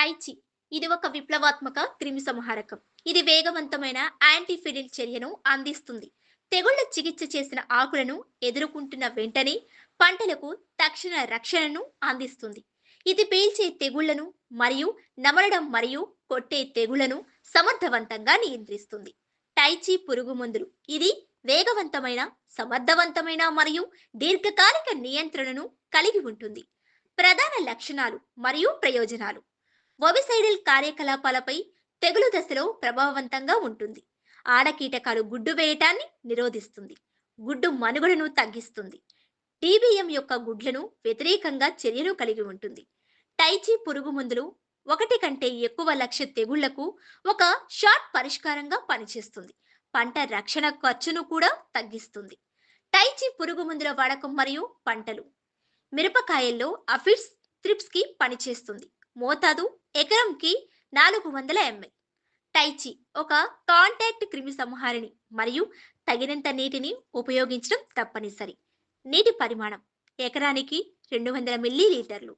టైచి ఇది ఒక విప్లవాత్మక క్రిమి సంహారకం. ఇది వేగవంతమైన యాంటీఫిడిల్ చర్యను అందిస్తుంది. తెగుళ్ళ చికిత్స చేసిన ఆకులను ఎదుర్కొంటున్న వెంటనే పంటలకు తక్షణ రక్షణను అందిస్తుంది. ఇది పీల్చే తెగుళ్ళను మరియు నమలడం మరియు కొట్టే తెగుళ్ళను సమర్థవంతంగా నియంత్రిస్తుంది. టైచి పురుగు మందులు. ఇది వేగవంతమైన సమర్థవంతమైన మరియు దీర్ఘకాలిక నియంత్రణను కలిగి ఉంటుంది. ప్రధాన లక్షణాలు మరియు ప్రయోజనాలు. ఒబిసైడల్ కార్యకలాపాలపై తెగులు దశలో ప్రభావవంతంగా ఉంటుంది. ఆడకీటకాలు గుడ్డు వేయటాన్ని నిరోధిస్తుంది. గుడ్డు మనుగడను తగ్గిస్తుంది. టీబీఎం యొక్క గుడ్లను వ్యతిరేకంగా చర్యను కలిగి ఉంటుంది. టైచి పురుగు మందులు ఒకటి కంటే ఎక్కువ లక్ష తెగుళ్ళకు ఒక షార్ట్ పరిష్కారంగా పనిచేస్తుంది. పంట రక్షణ ఖర్చును కూడా తగ్గిస్తుంది. టైచి పురుగు మందుల వాడకం మరియు పంటలు. మిరపకాయల్లో అఫిడ్స్ త్రిప్స్కి పనిచేస్తుంది. మోతాదు ఎకరంకి నాలుగు వందల ఎంఎల్ టైచి ఒక కాంటాక్ట్ క్రిమి సంహారిణి మరియు తగినంత నీటిని ఉపయోగించడం తప్పనిసరి. నీటి పరిమాణం ఎకరానికి రెండు వందల మిల్లీ లీటర్లు